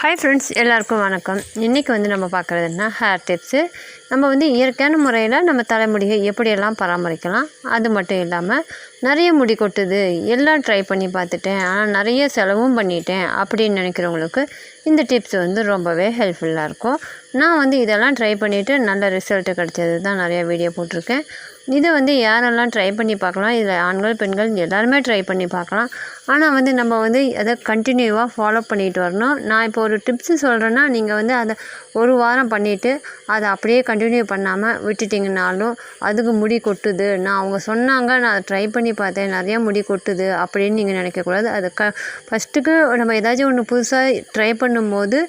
Hi friends எல்லாருக்கும் வணக்கம். இன்றைக்கி வந்து நம்ம பார்க்குறதுனா ஹேர் டிப்ஸு நம்ம வந்து இயற்கையான முறையில் நம்ம தலைமுடியை எப்படியெல்லாம் பராமரிக்கலாம்? அது மட்டும் இல்லாமல் நிறைய முடி கொட்டுது. எல்லாம் ட்ரை பண்ணி பார்த்துட்டேன். ஆனால் நிறைய செலவும் பண்ணிட்டேன் அப்படின்னு நினைக்கிறவங்களுக்கு இந்த டிப்ஸ் வந்து ரொம்பவே ஹெல்ப்ஃபுல்லாக இருக்கும். நான் வந்து இதெல்லாம் ட்ரை பண்ணிவிட்டு நல்ல ரிசல்ட்டு கிடச்சது தான் நிறையா வீடியோ போட்டிருக்கேன். இதை வந்து யாரெல்லாம் ட்ரை பண்ணி பார்க்கலாம்? இதில் ஆண்கள் பெண்கள் எல்லாருமே ட்ரை பண்ணி பார்க்கலாம். ஆனால் வந்து நம்ம வந்து அதை கண்டினியூவாக ஃபாலோ பண்ணிட்டு வரணும். நான் இப்போ ஒரு டிப்ஸு சொல்கிறேன்னா நீங்கள் வந்து அதை ஒரு வாரம் பண்ணிவிட்டு அதை அப்படியே கண்டினியூ பண்ணாமல் விட்டுட்டிங்கனாலும் அதுக்கு முடி கொட்டுது. நான் அவங்க சொன்னாங்க நான் அதை ட்ரை பண்ணி பார்த்தேன் நிறையா முடி கொட்டுது அப்படின்னு நீங்கள் நினைக்கக்கூடாது. அது க ஃபஸ்ட்டுக்கு நம்ம ஏதாச்சும் ஒன்று புதுசாக ட்ரை பண்ணும்போது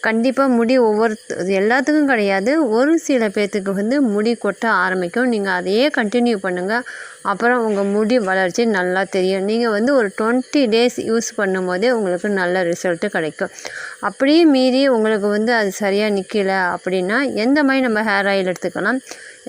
கண்டிப்பாக முடி ஒவ்வொரு எல்லாத்துக்கும் கிடையாது. ஒரு சில பேர்த்துக்கு வந்து முடி கொட்ட ஆரம்பிக்கும். நீங்கள் அதையே கண்டினியூ பண்ணுங்கள் அப்புறம் உங்கள் முடி வளர்ச்சி நல்லா தெரியும். நீங்கள் வந்து ஒரு டுவெண்ட்டி டேஸ் யூஸ் பண்ணும்போதே உங்களுக்கு நல்ல ரிசல்ட்டு கிடைக்கும். அப்படியே மீறி உங்களுக்கு வந்து அது சரியாக நிற்கல அப்படின்னா எந்த மாதிரி நம்ம ஹேர் ஆயில் எடுத்துக்கலாம்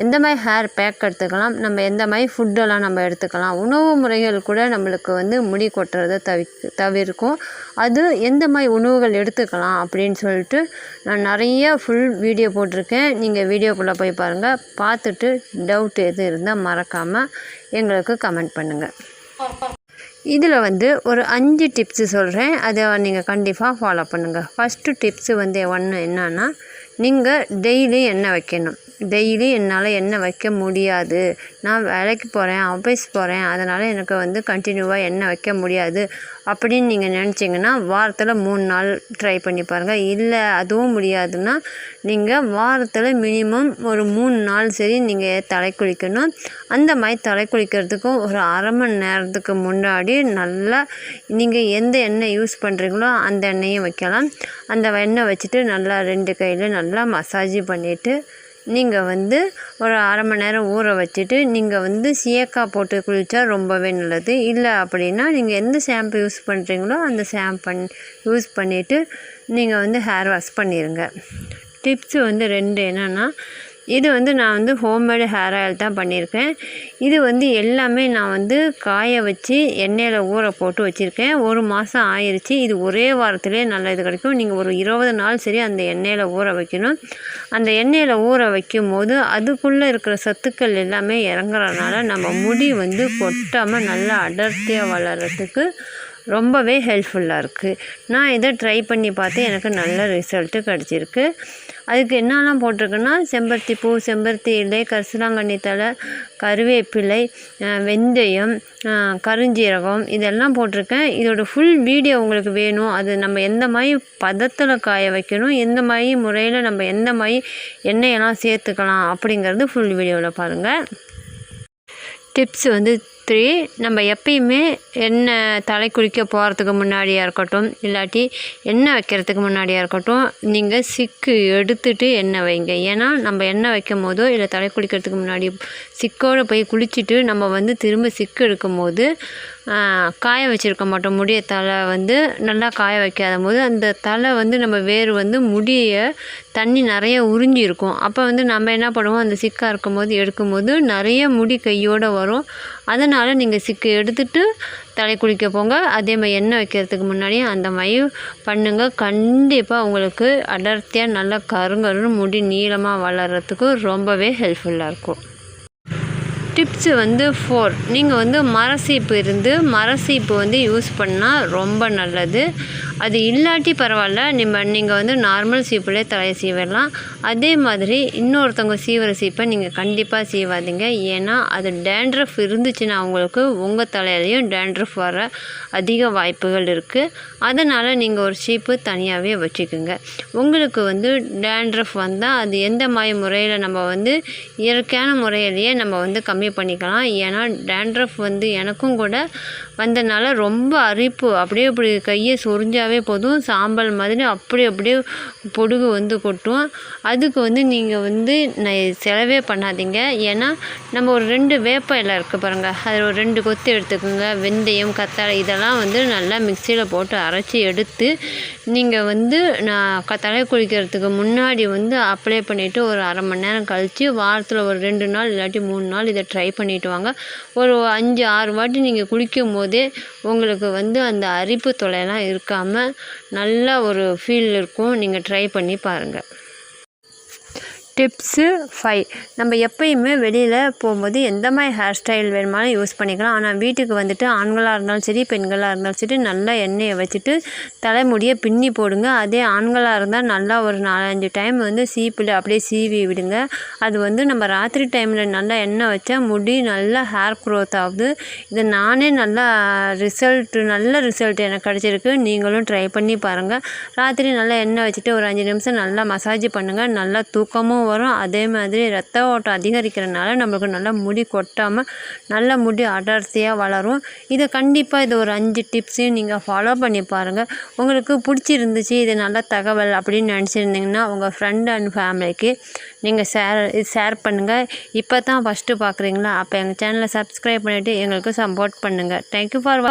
எந்த மாதிரி ஹேர் பேக் எடுத்துக்கலாம் நம்ம எந்த மாதிரி ஃபுட்டெல்லாம் நம்ம எடுத்துக்கலாம் உணவு முறைகள் கூட நம்மளுக்கு வந்து முடி கொட்டுறதை தவி தவிர்க்கும். அது எந்த மாதிரி உணவுகள் எடுத்துக்கலாம் அப்படின்னு சொல்லிட்டு நான் நிறைய ஃபுல் வீடியோ போட்டிருக்கேன். நீங்கள் வீடியோக்குள்ளே போய் பாருங்கள் பார்த்துட்டு டவுட் எது இருந்தால் மறக்காமல் எங்களுக்கு கமெண்ட் பண்ணுங்கள் இதில் வந்து ஒரு அஞ்சு டிப்ஸு சொல்கிறேன் அதை நீங்கள் கண்டிப்பாக ஃபாலோ பண்ணுங்கள் ஃபஸ்ட்டு டிப்ஸு வந்து ஒன்று என்னன்னா நீங்கள் டெய்லி எண்ணெய் வைக்கணும். டெய்லி என்னால் எண்ணெய் வைக்க முடியாது. நான் வேலைக்கு போகிறேன் ஆஃபீஸ் போகிறேன் அதனால் எனக்கு வந்து கண்டினியூவாக எண்ணெய் வைக்க முடியாது அப்படின்னு நீங்கள் நினச்சிங்கன்னா வாரத்தில் மூணு நாள் ட்ரை பண்ணி பாருங்கள் இல்லை அதுவும் முடியாதுன்னா நீங்கள் வாரத்தில் மினிமம் ஒரு மூணு நாள் சரி நீங்கள் தலை குளிக்கணும். அந்த மாதிரி தலை குளிக்கிறதுக்கும் ஒரு அரை மணி நேரத்துக்கு முன்னாடி நல்லா நீங்கள் எந்த எண்ணெய் யூஸ் பண்ணுறீங்களோ அந்த எண்ணெயும் வைக்கலாம். அந்த எண்ணெய் வச்சுட்டு நல்லா ரெண்டு கையில் நல்லா மசாஜ் பண்ணிவிட்டு நீங்கள் வந்து ஒரு அரை மணி நேரம் ஊற வச்சுட்டு நீங்கள் வந்து சீயக்காய் போட்டு குளித்தா ரொம்பவே நல்லது. இல்லை அப்படின்னா நீங்கள் எந்த ஷாம்பு யூஸ் பண்ணுறீங்களோ அந்த ஷாம்பு பண் யூஸ் பண்ணிவிட்டு நீங்கள் வந்து ஹேர் வாஷ் பண்ணிடுங்க டிப்ஸு வந்து ரெண்டு என்னென்னா இது வந்து நான் வந்து ஹோம்மேடு ஹேர் ஆயில் தான் பண்ணியிருக்கேன். இது வந்து எல்லாமே நான் வந்து காய வச்சு எண்ணெயில் ஊற போட்டு வச்சுருக்கேன். ஒரு மாதம் ஆயிடுச்சு இது ஒரே வாரத்திலே நல்ல இது கிடைக்கும். நீங்கள் ஒரு இருபது நாள் சரி அந்த எண்ணெயில் ஊற வைக்கணும். அந்த எண்ணெயில் ஊற வைக்கும் போது அதுக்குள்ளே இருக்கிற சத்துக்கள் எல்லாமே இறங்குறதுனால நம்ம முடி வந்து கொட்டாமல் நல்லா அடர்த்தியாக வளர்கிறதுக்கு ரொம்பவே ஹெல்ப்ஃபுல்லாக இருக்குது நான் இதை ட்ரை பண்ணி பார்த்து எனக்கு நல்ல ரிசல்ட்டு கிடச்சிருக்கு. அதுக்கு என்னெல்லாம் போட்டிருக்குன்னா செம்பருத்தி பூ செம்பருத்தி இலை கரிசலாங்கண்ணி தலை கருவேப்பிலை வெந்தயம் கருஞ்சீரகம் இதெல்லாம் போட்டிருக்கேன். இதோட ஃபுல் வீடியோ உங்களுக்கு வேணும். அது நம்ம எந்த மாதிரி பதத்தில் காய வைக்கணும் எந்த மாதிரி முறையில் நம்ம எந்த மாதிரி எண்ணெயெல்லாம் சேர்த்துக்கலாம் அப்படிங்கிறது ஃபுல் வீடியோவில் பாருங்கள் டிப்ஸ் வந்து த்ரீ நம்ம எப்பயுமே எண்ணெய் தலை குளிக்க போகிறதுக்கு முன்னாடியாக இருக்கட்டும் இல்லாட்டி எண்ணெய் வைக்கிறதுக்கு முன்னாடியாக இருக்கட்டும் நீங்கள் சிக்கு எடுத்துகிட்டு எண்ணெய் வைங்க. ஏன்னா நம்ம எண்ணெய் வைக்கும் போதோ இல்லை தலை குளிக்கிறதுக்கு முன்னாடி சிக்கோடு போய் குளிச்சுட்டு நம்ம வந்து திரும்ப சிக்கு எடுக்கும் போது காய வச்சுருக்க மாட்டோம். முடிய தலை வந்து நல்லா காய வைக்காத போது அந்த தலை வந்து நம்ம வேர் வந்து முடியை தண்ணி நிறைய உறிஞ்சி இருக்கும். அப்போ வந்து நம்ம என்ன பண்ணுவோம்? அந்த சிக்காக இருக்கும்போது எடுக்கும்போது நிறைய முடி கையோடு வரும். அதனால் நீங்கள் சிக்கு எடுத்துட்டு தலை குளிக்க போங்க. அதே மாதிரி எண்ணெய் வைக்கிறதுக்கு முன்னாடியும் அந்த மாதிரி பண்ணுங்கள் கண்டிப்பாக உங்களுக்கு அடர்த்தியாக நல்லா கருங்கருன்னு முடி நீளமாக வளர்கிறதுக்கு ரொம்பவே ஹெல்ப்ஃபுல்லாக இருக்கும். டிப்ஸு வந்து ஃபோர் நீங்கள் வந்து மரசீப்பு இருந்து மரசீப்பு வந்து யூஸ் பண்ணால் ரொம்ப நல்லது. அது இல்லாட்டி பரவாயில்ல நம்ம நீங்கள் வந்து நார்மல் சீப்புலேயே தலையை சீவிடலாம். அதே மாதிரி இன்னொருத்தவங்க சீவிர சீப்பை நீங்கள் கண்டிப்பாக சீவாதீங்க. ஏன்னா அது டேண்ட்ரஃப் இருந்துச்சுன்னா அவங்களுக்கு உங்கள் தலையிலையும் டேண்ட்ரஃப் வர அதிக வாய்ப்புகள் இருக்குது அதனால் நீங்கள் ஒரு சீப்பு தனியாகவே வச்சுக்கோங்க. உங்களுக்கு வந்து டேண்ட்ரஃப் வந்தால் அது எந்த மாதிரி முறையில் நம்ம வந்து இயற்கையான முறையிலேயே நம்ம வந்து கம்மி பண்ணிக்கலாம். ஏன்னா டேண்ட்ரஃப் வந்து எனக்கும் கூட வந்தனால ரொம்ப அரிப்பு. அப்படியே இப்படி கையை சொரிஞ்சாவே போதும். சாம்பல் மாதிரி அப்படி அப்படியே பொடுகு வந்து கொட்டும். அதுக்கு வந்து நீங்கள் வந்து செலவே பண்ணாதீங்க. ஏன்னா நம்ம ஒரு ரெண்டு வேப்ப இலை இருக்குது பாருங்கள் அதில் ஒரு ரெண்டு கொத்து எடுத்துக்கோங்க. வெந்தயம் கத்தாழை இதெல்லாம் வந்து நல்லா மிக்சியில் போட்டு அரைச்சி எடுத்து நீங்கள் வந்து நான் தலை குளிக்கிறதுக்கு முன்னாடி வந்து அப்ளை பண்ணிவிட்டு ஒரு அரை மணி நேரம் கழித்து வாரத்தில் ஒரு ரெண்டு நாள் இல்லாட்டி மூணு நாள் இதை ட்ரை பண்ணிவிட்டு வாங்க. ஒரு அஞ்சு ஆறு வாட்டி நீங்கள் குளிக்கும் போது உங்களுக்கு வந்து அந்த அரிப்பு தொலைலாம் இருக்காமல் நல்ல ஒரு ஃபீல் இருக்கும். நீங்கள் ட்ரை பண்ணி பாருங்கள் டிப்ஸு ஃபைவ் நம்ம எப்பயுமே வெளியில் போகும்போது எந்த மாதிரி ஹேர் ஸ்டைல் வேணுமாலும் யூஸ் பண்ணிக்கலாம். ஆனால் வீட்டுக்கு வந்துட்டு ஆண்களாக இருந்தாலும் சரி பெண்களாக இருந்தாலும் சரி நல்லா எண்ணெயை வச்சுட்டு தலைமுடியை பின்னி போடுங்க. அதே ஆண்களாக இருந்தால் நல்லா ஒரு நாலஞ்சு டைம் வந்து சீப்பில் அப்படியே சீவி விடுங்க. அது வந்து நம்ம ராத்திரி டைமில் நல்லா எண்ணெய் வச்சா முடி நல்லா ஹேர் க்ரோத் ஆகுது. இது நானே நல்லா ரிசல்ட் நல்ல ரிசல்ட் எனக்கு கிடச்சிருக்கு. நீங்களும் ட்ரை பண்ணி பாருங்கள் ராத்திரி நல்லா எண்ணெய் வச்சுட்டு ஒரு அஞ்சு நிமிஷம் நல்லா மசாஜ் பண்ணுங்கள் நல்லா தூக்கமும் வரும். அதே மாதிரி ரத்த ஓட்டம் அதிகரிக்கிறனால நம்மளுக்கு நல்லா முடி கொட்டாமல் நல்ல முடி அடர்த்தியாக வளரும். இதை கண்டிப்பாக இது ஒரு அஞ்சு டிப்ஸையும் நீங்கள் ஃபாலோ பண்ணி பாருங்கள் உங்களுக்கு பிடிச்சிருந்துச்சு இது நல்ல தகவல் அப்படின்னு நினச்சிருந்தீங்கன்னா உங்கள் ஃப்ரெண்ட் அண்ட் ஃபேமிலிக்கு நீங்கள் ஷேர் ஷேர் பண்ணுங்கள் இப்போ தான் ஃபஸ்ட்டு பார்க்குறீங்களா அப்போ எங்கள் சேனலை சப்ஸ்கிரைப் பண்ணிவிட்டு எங்களுக்கு சப்போர்ட் பண்ணுங்கள் தேங்க்யூ ஃபார்